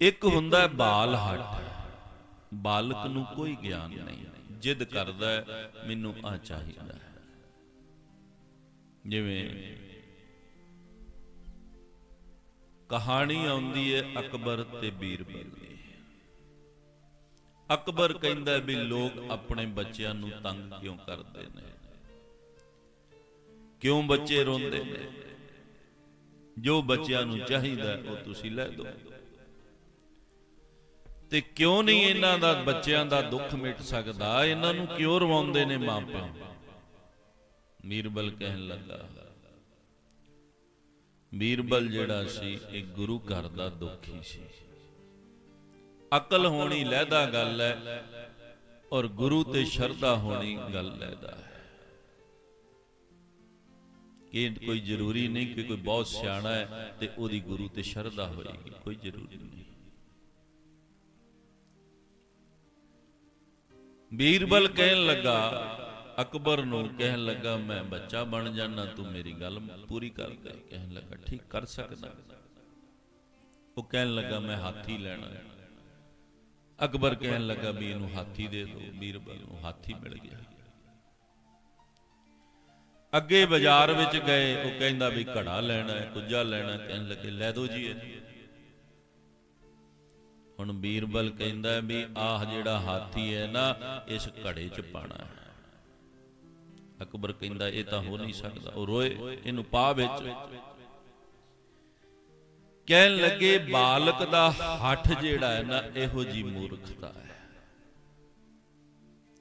ਇੱਕ ਹੁੰਦਾ ਬਾਲ ਹੱਟ। ਬਾਲਕ ਨੂੰ ਕੋਈ ਗਿਆਨ ਨਹੀਂ। ਜਿੱਦ ਕਰਦਾ ਮੈਨੂੰ ਆ ਚਾਹੀਦਾ ਜਿਵੇਂ ਕਹਾਣੀ ਆਉਂਦੀ ਹੈ ਅਕਬਰ ਤੇ ਬੀਰਬਲ ਦੀ। ਅਕਬਰ ਕਹਿੰਦਾ ਵੀ ਲੋਕ ਆਪਣੇ ਬੱਚਿਆਂ ਨੂੰ ਤੰਗ ਕਿਉਂ ਕਰਦੇ ਨੇ? ਕਿਉਂ ਬੱਚੇ ਰੋਂਦੇ ਨੇ? ਜੋ ਬੱਚਿਆਂ ਨੂੰ ਚਾਹੀਦਾ ਉਹ ਤੁਸੀਂ ਲੈ ਦਿਓ ਤੇ ਕਿਉਂ ਨਹੀਂ ਇਹਨਾਂ ਦਾ ਬੱਚਿਆਂ ਦਾ ਦੁੱਖ ਮਿਟ ਸਕਦਾ? ਇਹਨਾਂ ਨੂੰ ਕਿਉਂ ਰਵਾਉਂਦੇ ਨੇ ਮਾਪੇ ਮੀਰਬਲ ਕਹਿਣ ਲੱਗਾ ਬੀਰਬਲ ਜਿਹੜਾ ਸੀ, ਇਹ ਗੁਰੂ ਘਰ ਦਾ ਦੁਖੀ ਸੀ। ਅਕਲ ਹੋਣੀ ਲਹਿਦਾ ਗੱਲ ਹੈ ਔਰ ਗੁਰੂ ਤੇ ਸ਼ਰਧਾ ਹੋਣੀ ਗੱਲ ਲਹਿਦਾ ਹੈ। ਇਹ ਕੋਈ ਜ਼ਰੂਰੀ ਨਹੀਂ ਕਿ ਕੋਈ ਬਹੁਤ ਸਿਆਣਾ ਹੈ ਤੇ ਉਹਦੀ ਗੁਰੂ ਤੇ ਸ਼ਰਧਾ ਹੋਏਗੀ, ਕੋਈ ਜ਼ਰੂਰੀ ਨਹੀਂ। ਬੀਰਬਲ ਕਹਿਣ ਲੱਗਾ, ਅਕਬਰ ਨੂੰ ਕਹਿਣ ਲੱਗਾ, ਮੈਂ ਬੱਚਾ ਬਣ ਜਾਣਾ ਤੂੰ ਮੇਰੀ ਗੱਲ ਪੂਰੀ ਕਰ ਦੇ। ਕਹਿਣ ਲੱਗਾ, ਠੀਕ, ਕਰ ਸਕਦਾ। ਉਹ ਕਹਿਣ ਲੱਗਾ, ਮੈਂ ਹਾਥੀ ਲੈਣਾ। ਅਕਬਰ ਕਹਿਣ ਲੱਗਾ ਵੀ ਇਹਨੂੰ ਹਾਥੀ ਦੇ ਦਿਓ ਬੀਰਬਲ ਨੂੰ ਹਾਥੀ ਮਿਲ ਗਿਆ। ਅੱਗੇ ਬਾਜ਼ਾਰ ਵਿੱਚ ਗਏ, ਉਹ ਕਹਿੰਦਾ ਵੀ ਘੜਾ ਲੈਣਾ ਹੈ, ਕੁੱਜਾ ਲੈਣਾ ਕਹਿਣ ਲੱਗੇ, ਲੈ ਦਿਓ ਜੀ ਇਹ ਹੁਣ ਬੀਰਬਲ ਕਹਿੰਦਾ ਵੀ ਆਹ ਜਿਹੜਾ ਹਾਥੀ ਹੈ ਨਾ, ਇਸ ਘੜੇ 'ਚ ਪਾਣਾ ਹੈ। ਅਕਬਰ ਕਹਿੰਦਾ, ਇਹ ਤਾਂ ਹੋ ਨਹੀਂ ਸਕਦਾ। ਉਹ ਰੋਏ, ਇਹਨੂੰ ਪਾ ਵਿੱਚ। ਕਹਿਣ ਲੱਗੇ, ਬਾਲਕ ਦਾ ਹੱਠ ਜਿਹੜਾ ਹੈ ਨਾ, ਇਹੋ ਜੀ ਮੂਰਖਤਾ ਹੈ,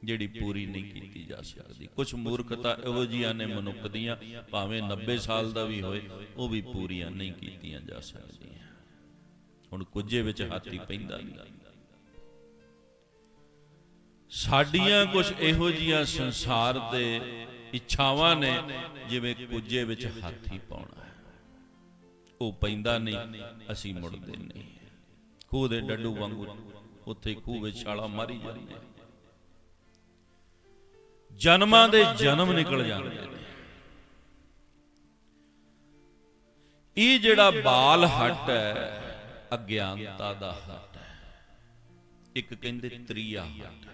ਜਿਹੜੀ ਪੂਰੀ ਨਹੀਂ ਕੀਤੀ ਜਾ ਸਕਦੀ। ਕੁਝ ਮੂਰਖਤਾ ਇਹੋ ਜੀਆਂ ਨੇ ਮਨੁੱਖ ਦੀਆਂ, ਭਾਵੇਂ 90 ਸਾਲ ਦਾ ਵੀ ਹੋਏ, ਉਹ ਵੀ ਪੂਰੀਆਂ ਨਹੀਂ ਕੀਤੀਆਂ ਜਾ ਸਕਦੀਆਂ। ਹੁਣ ਕੁਝੇ ਵਿੱਚ ਹਾਥੀ ਪੈਂਦਾ ਨਹੀਂ। ਸਾਡੀਆਂ ਕੁਝ ਇਹੋ ਜੀਆਂ ਸੰਸਾਰ ਦੇ ਇੱਛਾਵਾਂ ਨੇ ਜਿਵੇਂ ਕੁਝੇ ਵਿੱਚ ਹਾਥੀ ਪਾਉਣਾ ਹੈ। ਉਹ ਪੈਂਦਾ ਨਹੀਂ ਅਸੀਂ ਮੁੜਦੇ ਨਹੀਂ। ਖੂਹ ਦੇ ਡੱਡੂ ਵਾਂਗੂ ਉੱਥੇ ਖੂਹ ਵਿੱਚ ਛਾਲਾ ਮਾਰੀ ਜਾਂਦੇ। ਜਨਮਾਂ ਦੇ ਜਨਮ ਨਿਕਲ ਜਾਂਦੇ ਨੇ। ਇਹ ਜਿਹੜਾ ਬਾਲ ਹੱਟ ਹੈ ਅਗਿਆਨਤਾ ਦਾ ਹੱਟ ਹੈ। ਇੱਕ ਕਹਿੰਦੇ ਤ੍ਰਿਆ ਹੱਟ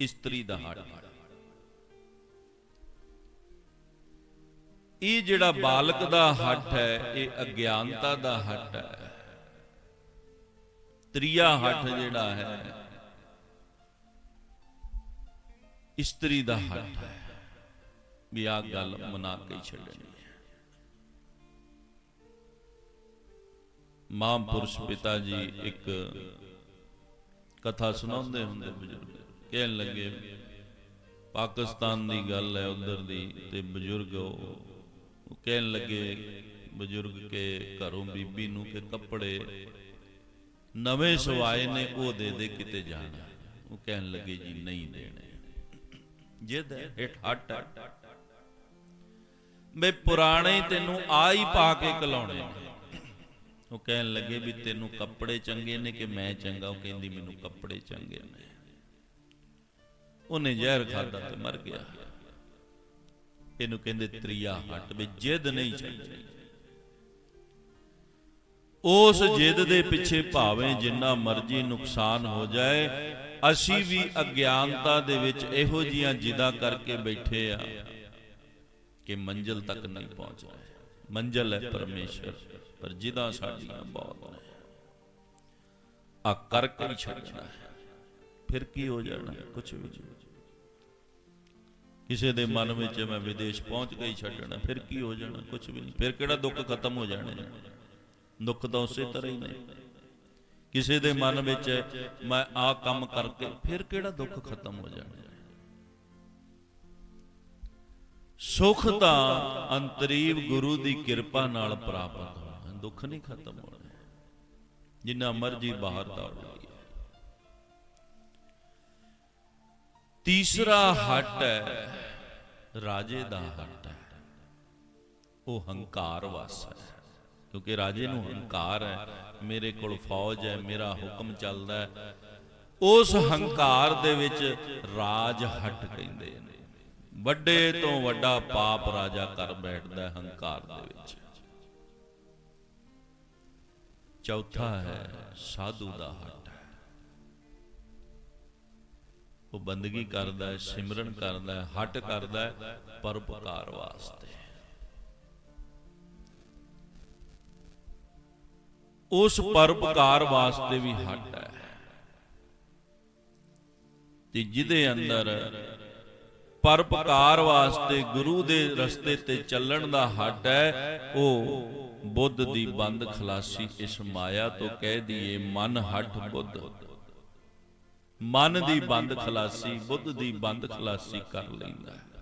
ਇਸਤਰੀ ਦਾ ਹੱਟ ਇਹ ਜਿਹੜਾ ਬਾਲਕ ਦਾ ਹੱਟ ਹੈ, ਇਹ ਅਗਿਆਨਤਾ ਦਾ ਹੱਟ ਹੈ। ਤ੍ਰਿਆ ਹੱਟ ਜਿਹੜਾ ਹੈ, ਇਸਤਰੀ ਦਾ ਹੱਟ ਹੈ। ਵੀ ਆ ਗੱਲ ਮਨਾ ਕੇ ਛੱਡਣੀ। ਮਹਾਂਪੁਰਸ਼ ਪਿਤਾ ਜੀ ਇੱਕ ਕਥਾ ਸੁਣਾਉਂਦੇ ਹੁੰਦੇ ਬਜ਼ੁਰਗ। ਕਹਿਣ ਲੱਗੇ ਪਾਕਿਸਤਾਨ ਦੀ ਗੱਲ ਹੈ ਉਧਰ ਦੀ ਤੇ ਬਜ਼ੁਰਗ ਉਹ। ਕਹਿਣ ਲੱਗੇ ਬਜ਼ੁਰਗ ਕੇ ਘਰੋਂ ਬੀਬੀ ਨੂੰ ਕਿ ਕੱਪੜੇ ਨਵੇਂ ਸਵਾਏ ਨੇ ਉਹ ਦੇ ਦੇ ਕਿਤੇ ਜਾਣਾ। ਉਹ ਕਹਿਣ ਲੱਗੇ ਜੀ ਨਹੀਂ ਦੇਣੇ। ਜਿੱਦ ਹੈ, ਹਿੱਟ। ਹੱਟ ਹੈ। ਬਈ ਪੁਰਾਣੇ ਤੈਨੂੰ ਆ ਹੀ ਪਾ ਕੇ ਕਲਾਉਣੇ ਉਹ ਕਹਿਣ ਲੱਗੇ ਵੀ ਤੈਨੂੰ ਕੱਪੜੇ ਚੰਗੇ ਨੇ ਕਿ ਮੈਂ ਚੰਗਾ? ਉਹ ਕਹਿੰਦੀ, ਮੈਨੂੰ ਕੱਪੜੇ ਚੰਗੇ ਨੇ। ਉਹਨੇ ਜ਼ਹਿਰ ਖਾਦਾ ਤੇ ਮਰ ਗਿਆ। ਇਹਨੂੰ ਕਹਿੰਦੇ, ਤ੍ਰਿਆ ਹੱਟ ਵੀ, ਜਿੱਦ ਨਹੀਂ ਛੱਡਣੀ ਉਸ ਜਿੱਦ ਦੇ ਪਿੱਛੇ ਭਾਵੇਂ ਜਿੰਨਾ ਮਰਜ਼ੀ ਨੁਕਸਾਨ ਹੋ ਜਾਏ, ਅਸੀਂ ਵੀ ਅਗਿਆਨਤਾ ਦੇ ਵਿੱਚ ਇਹੋ ਜੀਆਂ ਜਿੱਦਾਂ ਕਰਕੇ ਬੈਠੇ ਆ ਕਿ ਮੰਜ਼ਿਲ ਤੱਕ ਨਹੀਂ ਪਹੁੰਚ ਰਹੇ। ਮੰਜ਼ਲ ਹੈ ਪਰਮੇਸ਼ਰ, ਪਰ ਜਿਹਦਾ ਸਾਡੀਆਂ ਬਹੁਤ ਨੇ। ਆ ਕਰਕੇ ਛੱਡਣਾ। ਫਿਰ ਕੀ ਹੋ ਜਾਣਾ? ਕੁਝ ਵੀ ਕਿਸੇ ਦੇ ਮਨ ਵਿੱਚ ਮੈਂ ਵਿਦੇਸ਼ ਪਹੁੰਚ ਗਈ ਛੱਡਣਾ, ਫਿਰ ਕੀ ਹੋ ਜਾਣਾ? ਕੁਝ ਵੀ ਨਹੀਂ। ਫਿਰ ਕਿਹੜਾ ਦੁੱਖ ਖਤਮ ਹੋ ਜਾਣਾ? ਦੁੱਖ ਤਾਂ ਉਸੇ ਤਰ੍ਹਾਂ ਹੀ ਨੇ। ਕਿਸੇ ਦੇ ਮਨ ਵਿੱਚ ਮੈਂ ਆ ਕੰਮ ਕਰਕੇ ਫਿਰ ਕਿਹੜਾ ਦੁੱਖ ਖਤਮ ਹੋ ਜਾਣਾ? ਸੁਖ ਤਾਂ ਅੰਤਰੀਵ ਗੁਰੂ ਦੀ ਕਿਰਪਾ ਨਾਲ ਪ੍ਰਾਪਤ ਹੋਣਾ ਦੁੱਖ ਨਹੀਂ ਖਤਮ ਹੋਣਾ। ਜਿੰਨਾ ਮਰਜ਼ੀ ਬਾਹਰ ਦੌੜ ਲਈਏ ਤੀਸਰਾ ਹੱਟ ਹੈ, ਰਾਜੇ ਦਾ ਹੱਟ ਹੈ। ਉਹ ਹੰਕਾਰ ਵਸ ਹੈ, ਕਿਉਂਕਿ ਰਾਜੇ ਨੂੰ ਹੰਕਾਰ ਹੈ, ਮੇਰੇ ਕੋਲ ਫੌਜ ਹੈ, ਮੇਰਾ ਹੁਕਮ ਚੱਲਦਾ ਹੈ। ਉਸ ਹੰਕਾਰ ਦੇ ਵਿੱਚ ਰਾਜ ਹੱਟ ਕਹਿੰਦੇ ਨੇ। ਵੱਡੇ ਤੋਂ ਵੱਡਾ ਪਾਪ ਰਾਜਾ ਕਰ ਬੈਠਦਾ ਹੰਕਾਰ ਦੇ ਵਿੱਚ। ਚੌਥਾ ਹੈ, ਸਾਧੂ ਦਾ ਹੱਟ ਉਹ ਬੰਦਗੀ ਕਰਦਾ ਹੈ, ਸਿਮਰਨ ਕਰਦਾ ਹੈ, ਹੱਟ ਕਰਦਾ ਹੈ, ਪਰਉਪਕਾਰ ਵਾਸਤੇ। ਉਸ ਪਰਉਪਕਾਰ ਵਾਸਤੇ ਵੀ ਹੱਟ ਹੈ। ਤੇ ਜਿਹਦੇ ਅੰਦਰ ਪਰਉਪਕਾਰ ਵਾਸਤੇ ਗੁਰੂ ਦੇ ਰਸਤੇ ਤੇ ਚੱਲਣ ਦਾ ਹੱਟ ਹੈ, ਉਹ ਬੁੱਧ ਦੀ ਬੰਦ ਖਲਾਸੀ ਇਸ ਮਾਇਆ ਤੋਂ ਕਹਿ ਦਈਏ ਮਨ ਹੱਟ ਬੁੱਧ। ਮਨ ਦੀ ਬੰਦ ਖਲਾਸੀ ਬੁੱਧ ਦੀ ਬੰਦ ਖਲਾਸੀ ਕਰ ਲੈਂਦਾ ਹੈ।